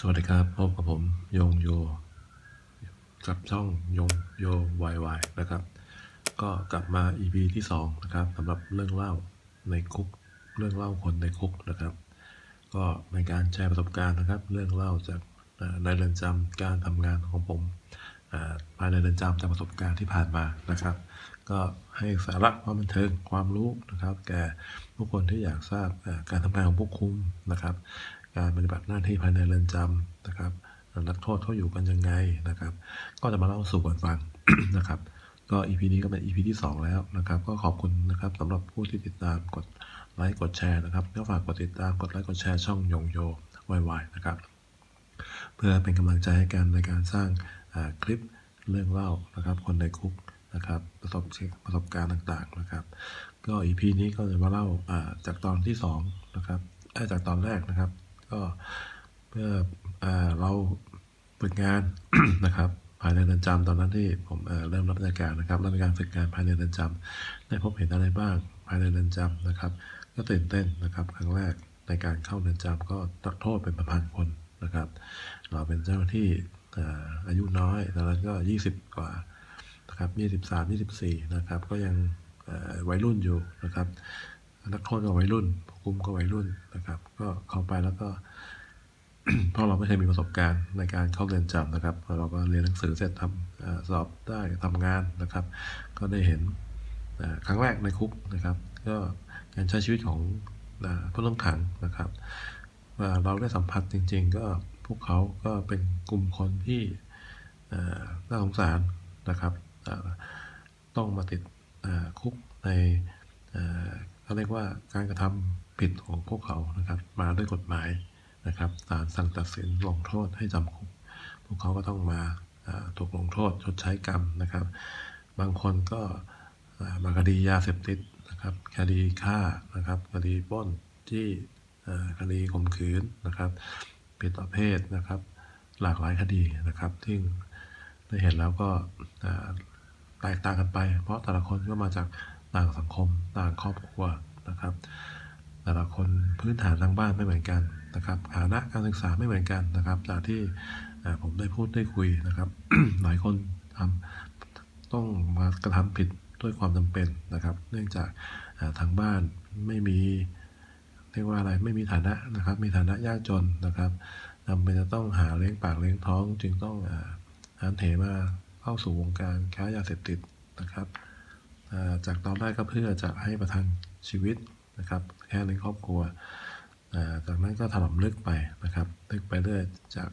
สวัสดีครับพบกับผมยงโยกับช่องยงโยวายวายนะครับ ก็กลับมา EP ที่2นะครับสำหรับเรื่องเล่าในคุกเรื่องเล่าคนในคุกนะครับ ก็ในการแชร์ประสบการณ์นะครับ เรื่องเล่าจากในเรือนจำการทำงานของผมภายในเรือนจำจากประสบการณ์ที่ผ่านมานะครับ ก็ให้สาระความบันเทิงความรู้นะครับ แก่ผู้คนที่อยากทราบการทำงานของผู้คุมนะครับ การปฏิบัติหน้าที่ภายในเรือนจำนะครับนักโทษเขาอยู่กันยังไงนะครับ ก็จะมาเล่าสู่กันฟังนะครับ ก็ EP นี้ก็เป็น EP ที่ 2 แล้วนะครับ ก็ขอบคุณนะครับสำหรับผู้ที่ติดตามกดไลค์กดแชร์นะครับก็ฝากกดติดตามกดไลค์กดแชร์ช่องยงโยวายวายนะครับ เพื่อเป็นกำลังใจให้กันในการสร้างคลิปเรื่องเล่านะครับ คนในคุกนะครับประสบประสบการณ์ต่างๆนะครับ ก็ EP นี้ก็จะมาเล่าจากตอนที่สองนะครับจากตอนแรกนะครับ ก็เพื่ออ่าเราฝึกงานนะครับภายในเรือนจำตอนนั้นที่ผมเเริ่มรับราชการนะครับรับการฝึกงานภายในเรือนจำได้พบเห็นอะไรบ้างภายในเรือนจำนะครับ ก็ตื่นเต้นนะครับครั้งแรกในการเข้าเรือนจำก็นักโทษเป็นประพันคนนะครับ เราเป็นเจ้าหน้าที่อายุน้อยตอนนั้นก็ 20 กว่านะครับ23 24นะครับก็ยังวัยรุ่นอยู่นะครับ นักโทษก็วัยรุ่นผู้คุมก็วัยรุ่นนะครับ ก็เข้าไปแล้วก็เพราะเราไม่เคยมีประสบการณ์ในการเข้าเรือนจำนะครับ เราก็เรียนหนังสือเสร็จทำสอบได้ทำงานนะครับ ก็ได้เห็นครั้งแรกในคุกนะครับ ก็การใช้ชีวิตของผู้ต้องขังนะครับเราได้สัมผัสจริง ๆ ก็พวกเขาก็เป็นกลุ่มคนที่น่าสงสารนะครับ ต้องมาติดคุกใน เขาเรียกว่าการกระทำผิดของพวกเขานะครับ มาด้วยกฎหมายนะครับศาลสั่งตัดสินลงโทษให้จำคุก พวกเขาก็ต้องมาถูกลงโทษชดใช้กรรมนะครับ บางคนก็มาคดียาเสพติดนะครับ คดีฆ่านะครับคดีป้นที่คดีข่มขืนนะครับผิดต่อเพศนะครับ หลากหลายคดีนะครับที่ได้เห็นแล้วก็แตกต่างกันไป เพราะแต่ละคนก็มาจากต่างสังคมต่างครอบครัว นะครับ แต่ละคนพื้นฐานทางบ้านไม่เหมือนกันนะครับฐานะการศึกษาไม่เหมือนกันนะครับ จากที่ผมได้พูดได้คุยนะครับ หลายคนทำต้องมากระทำผิดด้วยความจำเป็นนะครับ เนื่องจากทางบ้านไม่มีเรียกว่าอะไรไม่มีฐานะนะครับ มีฐานะยากจนนะครับจำเป็นจะต้องหาเลี้ยงปากเลี้ยงท้อง จึงต้องหันเหมาเข้าสู่วงการค้ายาเสพติดนะครับจากตอนแรกก็เพื่อจะให้ประทัง ชีวิตนะครับ แค่ในครอบครัว จากนั้นก็ถล่มลึกไปนะครับลึกไปเรื่อยจาก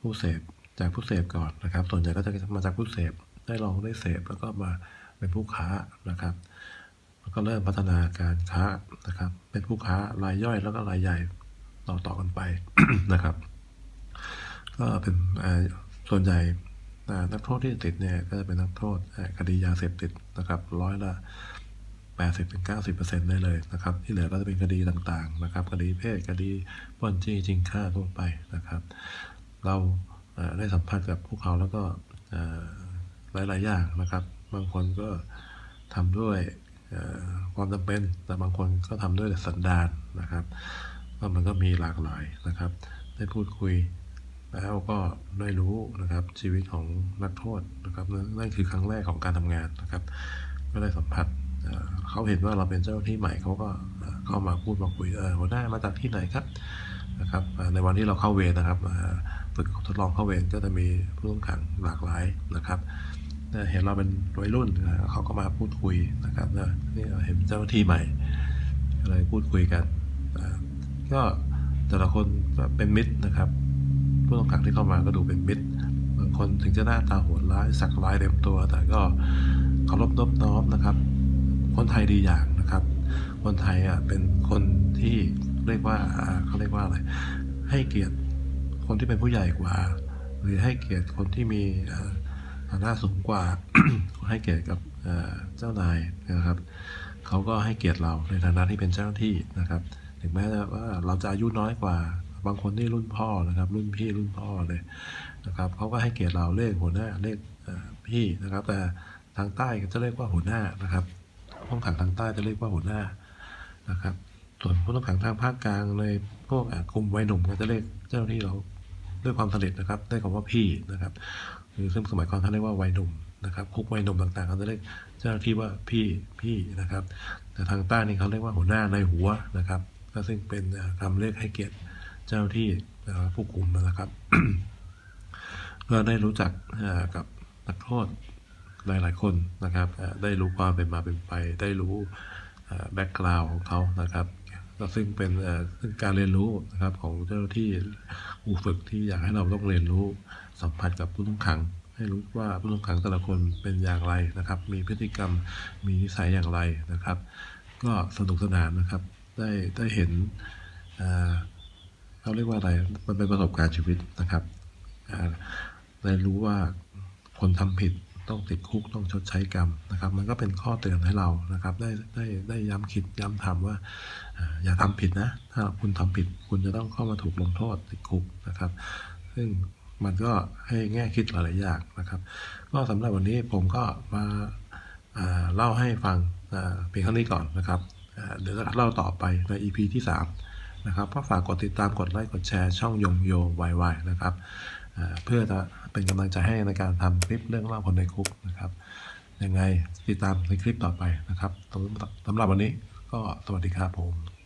ผู้เสพจากผู้เสพก่อนนะครับ ส่วนใหญ่ก็จะมาจากผู้เสพได้ลองได้เสพแล้วก็มาเป็นผู้ค้านะครับ แล้วก็เริ่มพัฒนาการค้านะครับ เป็นผู้ค้ารายย่อยแล้วก็รายใหญ่ต่อต่อกันไปนะครับ ก็เป็นส่วนใหญ่นักโทษที่ติดเนี่ยก็จะเป็นนักโทษคดียาเสพติดนะครับ ร้อยละ 80ถึง90เปอร์เซ็นต์ได้เลยนะครับ ที่เหลือก็จะเป็นคดีต่างๆนะครับ คดีเพศคดีปล้นจี้ชิงฆ่าทั่วไปนะครับ เราได้สัมผัสกับพวกเขาแล้วก็หลายๆอย่างนะครับ บางคนก็ทำด้วยความจำเป็น แต่บางคนก็ทำด้วยสันดานนะครับก็มันก็มีหลากหลายนะครับ ได้พูดคุยแล้วก็ได้รู้นะครับชีวิตของนักโทษนะครับนั่นคือครั้งแรกของการทำงานนะครับ ก็ได้สัมผัส เขาเห็นว่าเราเป็นเจ้าหน้าที่ใหม่เขาก็เข้ามาพูดมาคุยเออหัวหน้ามาจากที่ไหนครับนะครับในวันที่เราเข้าเวรนะครับเอ่อฝึกทดลองเข้าเวรก็จะมีผู้ต้องขังหลากหลายนะครับเห็นเราเป็นวัยรุ่นเอ่อเขาก็มาพูดคุยนะครับนี่เห็นเจ้าหน้าที่ใหม่ก็เลยพูดคุยกันก็แต่ละคนเป็นมิตรนะครับ ผู้ต้องขังที่เข้ามาก็ดูเป็นมิตรบางคนถึงจะหน้าตาโหดร้ายสักลายเต็มตัว แต่ก็เคารพนอบน้อมนะครับ คนไทยดีอย่างนะครับ คนไทยอะเป็นคนที่เรียกว่าเขาเรียกว่าอะไร ให้เกียรติคนที่เป็นผู้ใหญ่กว่า หรือให้เกียรติคนที่มีฐานะสูงกว่า ให้เกียรติกับเจ้านายนะครับ เขาก็ให้เกียรติเราในฐานะที่เป็นเจ้าหน้าที่นะครับถึงแม้ว่าเราจะอายุน้อยกว่า บางคนที่รุ่นพ่อนะครับ รุ่นพี่รุ่นพ่อเลยนะครับเขาก็ให้เกียรติเราเรียกหัวหน้าเรียกพี่นะครับ แต่ทางใต้ก็จะเรียกว่าหัวหน้านะครับ ห้องขังทางใต้จะเรียกว่าหัวหน้านะครับ ส่วนผู้ต้องขังทางภาคกลางในพวกกลุ่มวัยหนุ่มก็จะเรียกเจ้าหน้าที่เราด้วยความสนิทนะครับได้คำว่าพี่นะครับคือซึ่งสมัยก่อนท่านเรียกว่าวัยหนุ่มนะครับคุกวัยหนุ่มต่างๆเขาจะเรียกเจ้าหน้าที่ว่าพี่พี่นะครับ แต่ทางใต้นี่เขาเรียกว่าหัวหน้าในหัวนะครับก็ซึ่งเป็นเอ่อคำเรียกให้เกียรติเจ้าหน้าที่ผู้คุมนะครับ ก็ได้รู้จักกับนักโทษ หลายๆคนนะครับได้รู้ความเป็นมาเป็นไป ได้รู้แบ็กกราวของเขานะครับซึ่งเป็นซึ่งการเรียนรู้นะครับของเจ้าหน้าที่ผู้ฝึกที่อยากให้เราต้องเรียนรู้สัมผัสกับผู้ต้องขัง ให้รู้ว่าผู้ต้องขังแต่ละคนเป็นอย่างไรนะครับ มีพฤติกรรมมีนิสัยอย่างไรนะครับ ก็สนุกสนานนะครับ ได้ได้เห็นเขาเรียกว่าอะไรมันเป็นประสบการณ์ชีวิตนะครับได้รู้ว่าคนทำผิด ต้องติดคุกต้องชดใช้กรรมนะครับ มันก็เป็นข้อเตือนให้เรานะครับ ได้ได้ได้ย้ำคิดย้ำทำว่า อย่าทำผิดนะ ถ้าคุณทำผิดคุณจะต้องเข้ามาถูกลงโทษติดคุกนะครับ ซึ่งมันก็ให้แง่คิดหลายๆอย่างนะครับ ก็สำหรับวันนี้ผมก็มาเล่าให้ฟังเพียงเท่านี้ก่อนนะครับเดี๋ยวจะเล่าต่อไปใน EP ที่ 3 นะครับก็ฝากกดติดตามกดไลค์กดแชร์ช่องยงโยวายวายนะครับเพื่อจะเป็นกำลังใจให้ในการทำคลิปเรื่องเล่าคนในคุกนะครับยังไงติดตามในคลิปต่อไปนะครับสำหรับวันนี้ก็สวัสดีครับผม